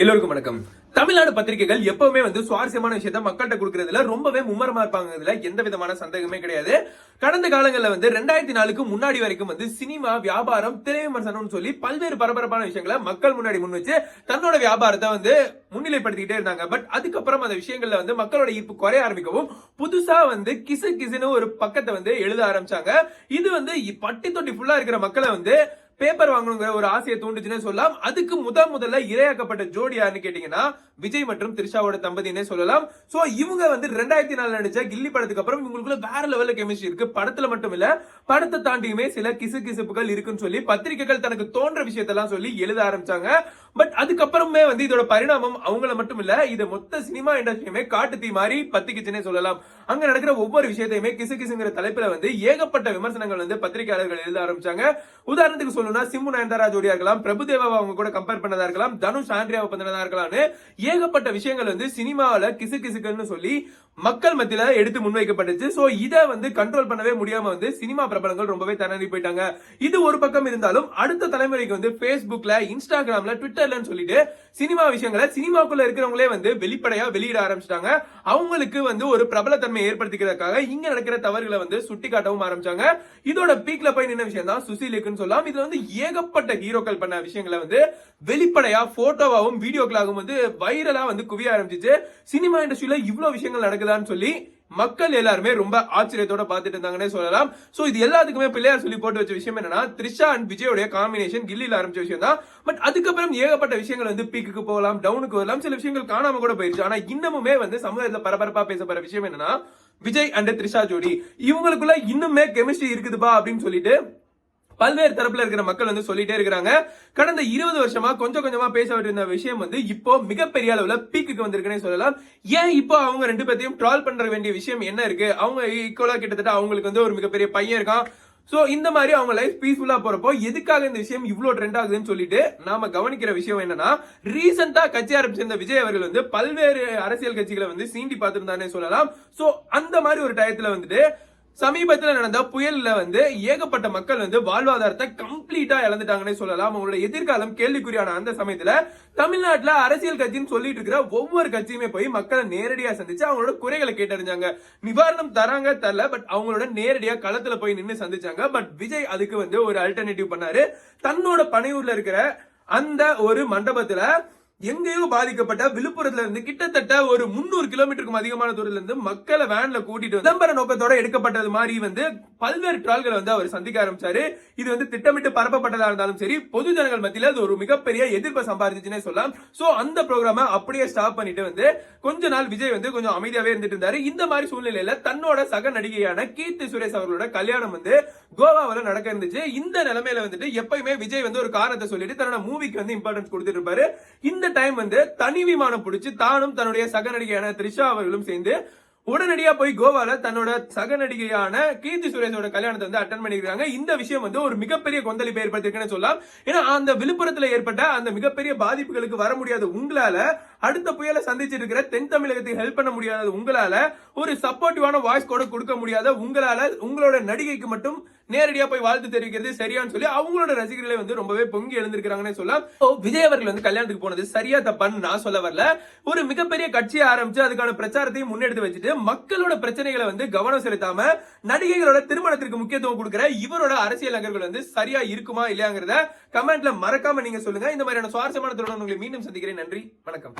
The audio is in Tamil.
எல்லோருக்கும் வணக்கம். தமிழ்நாடு பத்திரிகைகள் எப்பவுமே வந்து சுவாரஸ்யமான விஷயத்த மக்கள்கிட்ட கொடுக்கறதுல ரொம்பவே மும்மரமா இருப்பாங்க. எந்த விதமான சந்தேகமே கிடையாது. கடந்த காலங்களில் வந்து ரெண்டாயிரத்தி நாலுக்கு முன்னாடி வரைக்கும் வந்து சினிமா வியாபாரம் திரை விமர்சனம்னு சொல்லி பல்வேறு பரபரப்பான விஷயங்களை மக்கள் முன்னாடி முன் வச்சு தன்னோட வியாபாரத்தை வந்து முன்னிலைப்படுத்திக்கிட்டே இருந்தாங்க. பட் அதுக்கப்புறம் அந்த விஷயங்கள்ல வந்து மக்களோட ஈர்ப்பு குறைய ஆரம்பிக்கவும் புதுசா வந்து கிசு கிசுன்னு ஒரு பக்கத்தை வந்து எழுத ஆரம்பிச்சாங்க. இது வந்து பட்டி தொட்டி ஃபுல்லா இருக்கிற மக்களை வந்து பேப்பர் வாங்கணுங்கிற ஒரு ஆசையை தூண்டுச்சுன்னு சொல்லலாம். அதுக்கு முத முதல்ல இரையாக்கப்பட்ட ஜோடி யாருன்னு கேட்டீங்கன்னா விஜய் மற்றும் த்ரிஷாவோட தம்பதினே சொல்லலாம். சோ இவங்க வந்து ரெண்டாயிரத்தி நாலு நடிச்ச கில்லி படத்துக்கு அப்புறம் இவங்களுக்குள்ள வேற லெவல்ல கெமிஸ்ட்ரி இருக்கு. படத்துல மட்டும் இல்ல படத்தை தாண்டியுமே சில கிசு கிசுப்புகள் இருக்குன்னு சொல்லி பத்திரிகைகள் தனக்கு தோன்ற விஷயத்தெல்லாம் சொல்லி எழுத ஆரம்பிச்சாங்க. பட் அதுக்கப்புறமே வந்து இதோட பரிணாமம் அவங்கள மட்டும் இல்ல இது மொத்த சினிமா இண்டஸ்ட்ரியுமே காட்டு தீ மாதிரி பத்திக்குச்சுன்னே சொல்லலாம். அங்க நடக்கிற ஒவ்வொரு விஷயத்தையுமே கிசு கிசுங்கிற தலைப்புல வந்து ஏகப்பட்ட விமர்சனங்கள் வந்து பத்திரிகையாளர்கள் எழுத ஆரம்பிச்சாங்க. உதாரணத்துக்கு சொல்லணும்னா சிம்மு நயன்தாரா ஜோடியா இருக்கலாம் பிரபுதேவாவை அவங்க கூட கம்பேர் பண்ணதா இருக்கலாம் தனுஷ் ஆண்ட்ரியாவை பண்ணதா இருக்கலாம்னு ஏகப்பட்ட விஷயங்கள் வந்து சினிமாவில கிசு கிசுக்குன்னு சொல்லி மக்கள் மத்தியில எடுத்து முன்வைக்கப்பட்டுச்சு. ஸோ இதை வந்து கண்ட்ரோல் பண்ணவே முடியாம வந்து சினிமா பிரபலங்கள் ரொம்பவே தனறி போயிட்டாங்க. இது ஒரு பக்கம் இருந்தாலும் அடுத்த தலைமுறைக்கு வந்து பேஸ்புக்ல இன்ஸ்டாகிராம்ல ட்விட்டர்லன்னு சொல்லிட்டு சினிமா விஷயங்களை சினிமாக்குள்ள இருக்கிறவங்களே வந்து வெளிப்படையா வெளியிட ஆரம்பிச்சிட்டாங்க. அவங்களுக்கு வந்து ஒரு பிரபலத்தன்மை ஏற்படுத்திக்கிறதுக்காக இங்க நடக்கிற தவறுகளை வந்து சுட்டி காட்டவும் ஆரம்பிச்சாங்க. இதோட பீக்ல போய் நின்ன விஷயம் தான் சுசிலுக்குன்னு சொல்லலாம். இதுல வந்து ஏகப்பட்ட ஹீரோக்கள் பண்ண விஷயங்களை வந்து வெளிப்படையா போட்டோவாகவும் வீடியோக்களாகவும் வந்து வைரலா வந்து குவிய ஆரம்பிச்சிச்சு. சினிமா இண்டஸ்ட்ரியில இவ்வளவு விஷயங்கள் நடக்குதான்னு சொல்லி மக்கள் எல்லாருமே ரொம்ப ஆச்சரியத்தோட பார்த்துட்டு இருந்தாங்கன்னே சொல்லலாம். சோ இது எல்லாத்துக்குமே பிள்ளையார் சொல்லி போட்டு வச்ச விஷயம் என்னன்னா த்ரிஷா அண்ட் விஜயோடைய காம்பினேஷன் கில்லியில் ஆரம்பிச்ச விஷயம் தான். பட் அதுக்கப்புறம் ஏகப்பட்ட விஷயங்கள் வந்து பீக்குக்கு போகலாம் டவுனுக்கு வரலாம் சில விஷயங்கள் காணாம கூட போயிருச்சு. ஆனா இன்னமுமே வந்து சமுதாயத்துல பரபரப்பா பேசப்படுற விஷயம் என்னன்னா விஜய் அண்ட் த்ரிஷா ஜோடி. இவங்களுக்குள்ள இன்னுமே கெமிஸ்ட்ரி இருக்குதுப்பா அப்படின்னு சொல்லிட்டு பல்வேறு தரப்புல இருக்கிற மக்கள் வந்து சொல்லிட்டே இருக்கிறாங்க. கடந்த இருபது வருஷமா கொஞ்சம் கொஞ்சமா பேச இருந்த விஷயம் வந்து இப்போ மிகப்பெரிய அளவுல பீக்குக்கு வந்திருக்குன்னே சொல்லலாம். ஏன் இப்போ அவங்க ரெண்டு பேர்த்தையும் ட்ரால் பண்ற வேண்டிய விஷயம் என்ன இருக்கு? அவங்க ஈக்குவலா கிட்டத்தட்ட அவங்களுக்கு வந்து ஒரு மிகப்பெரிய பையன் இருக்கான். சோ இந்த மாதிரி அவங்க லைஃப் பீஸ்ஃபுல்லா போறப்போ எதுக்காக இந்த விஷயம் இவ்வளவு ட்ரெண்ட் ஆகுதுன்னு சொல்லிட்டு நாம கவனிக்கிற விஷயம் என்னன்னா ரீசெண்டா கட்சி ஆரம்பிச்சிருந்த விஜய் அவர்கள் வந்து பல்வேறு அரசியல் கட்சிகளை வந்து சீண்டி பார்த்திருந்தானே சொல்லலாம். சோ அந்த மாதிரி ஒரு டயத்துல வந்துட்டு சமீபத்தில் நடந்த புயல்ல வந்து ஏகப்பட்ட மக்கள் வந்து வாழ்வாதாரத்தை கம்ப்ளீட்டா இழந்துட்டாங்கன்னே சொல்லலாம். அவங்களோட எதிர்காலம் கேள்விக்குறியான அந்த சமயத்துல தமிழ்நாட்டுல அரசியல் கட்சின்னு சொல்லிட்டு இருக்கிற ஒவ்வொரு கட்சியுமே போய் மக்களை நேரடியா சந்திச்சு அவங்களோட குறைகளை கேட்டறிஞ்சாங்க. நிவாரணம் தராங்க தரல பட் அவங்களோட நேரடியா களத்துல போய் நின்று சந்திச்சாங்க. பட் விஜய் அதுக்கு வந்து ஒரு அல்டர்னேட்டிவ் பண்ணாரு. தன்னோட பனையூர்ல இருக்கிற அந்த ஒரு மண்டபத்துல எங்கேயோ பாதிக்கப்பட்ட விழுப்புரத்துல இருந்து கிட்டத்தட்ட ஒரு முந்நூறு கிலோமீட்டருக்கும் அதிகமான தூரத்துல இருந்து மக்களை வேன்ல கூட்டிட்டு விளம்பர நோக்கத்தோட எடுக்கப்பட்டது மாதிரி வந்து பல்வேறு ட்ரால்களை வந்து அவர் சந்திக்க ஆரம்பிச்சாரு. இது வந்து திட்டமிட்டு பரப்பப்பட்டதா இருந்தாலும் சரி பொது ஜனங்கள் மத்தியில அது ஒரு மிகப்பெரிய எதிர்ப்பை சம்பாதிச்சுன்னே சொல்லலாம். சோ அந்த ப்ரோக்ராம அப்படியே ஸ்டாப் பண்ணிட்டு வந்து கொஞ்ச நாள் விஜய் வந்து கொஞ்சம் அமைதியாவே இருந்துட்டு இருந்தாரு. இந்த மாதிரி சூழ்நிலையில தன்னோட சக நடிகையான கீர்த்தி சுரேஷ் அவர்களோட கல்யாணம் வந்து கோவாவில் நடக்க இருந்துச்சு. இந்த நிலைமையில வந்துட்டு எப்பயுமே விஜய் வந்து ஒரு காரணத்தை சொல்லிட்டு தன்னோட மூவிக்கு வந்து இம்பார்ட்டன்ஸ் கொடுத்துட்டு இருப்பாரு. இந்த டைம் வந்து தனி விமானம் பிடிச்சி தானும் தன்னுடைய சக நடிகையான த்ரிஷா அவர்களும் சேர்ந்து உடனடியா போய் கோவால தன்னோட சக நடிகையான கீர்த்தி சுரேஷோட கல்யாணத்தை வந்து அட்டன் பண்ணிருக்காங்க இந்த விஷயம் வந்து ஒரு மிகப்பெரிய கொந்தளிப்பை ஏற்படுத்திருக்குன்னு சொல்லலாம். ஏன்னா அந்த விழுப்புரத்துல ஏற்பட்ட அந்த மிகப்பெரிய பாதிப்புகளுக்கு வர முடியாத. உங்களால அடுத்த புயலை சந்திச்சிட்டு இருக்கிற தென் தமிழகத்துக்கு ஹெல்ப் பண்ண முடியாத. உங்களால ஒரு சப்போர்ட்டிவான வாய்ஸ் கூட கொடுக்க முடியாத உங்களால உங்களோட நடிகைக்கு மட்டும் நேரடியா போய் வாழ்த்து தெரிவிக்கிறது சரியான்னு சொல்லி அவங்களோட ரசிகர்களே வந்து ரொம்பவே பொங்கி எழுந்திருக்கிறாங்கன்னு சொல்லலாம். விஜய் அவர்கள் வந்து கல்யாணத்துக்கு போனது சரியா தப்பான்னு நான் சொல்ல வரல. ஒரு மிகப்பெரிய கட்சியை ஆரம்பிச்சு அதுக்கான பிரச்சாரத்தையும் முன்னெடுத்து வச்சுட்டு மக்களோட பிரச்சனைகளை வந்து கவனம் செலுத்தாம நடிகைகளோட திருமணத்திற்கு முக்கியத்துவம் கொடுக்கிற இவரோட அரசியல் நகர்கள் வந்து சரியா இருக்குமா இல்லையாங்கிறத கமெண்ட்ல மறக்காம நீங்க சொல்லுங்க. இந்த மாதிரியான சுவாரஸ்யமான தொடர்பு உங்களை மீண்டும் சந்திக்கிறேன். நன்றி. வணக்கம்.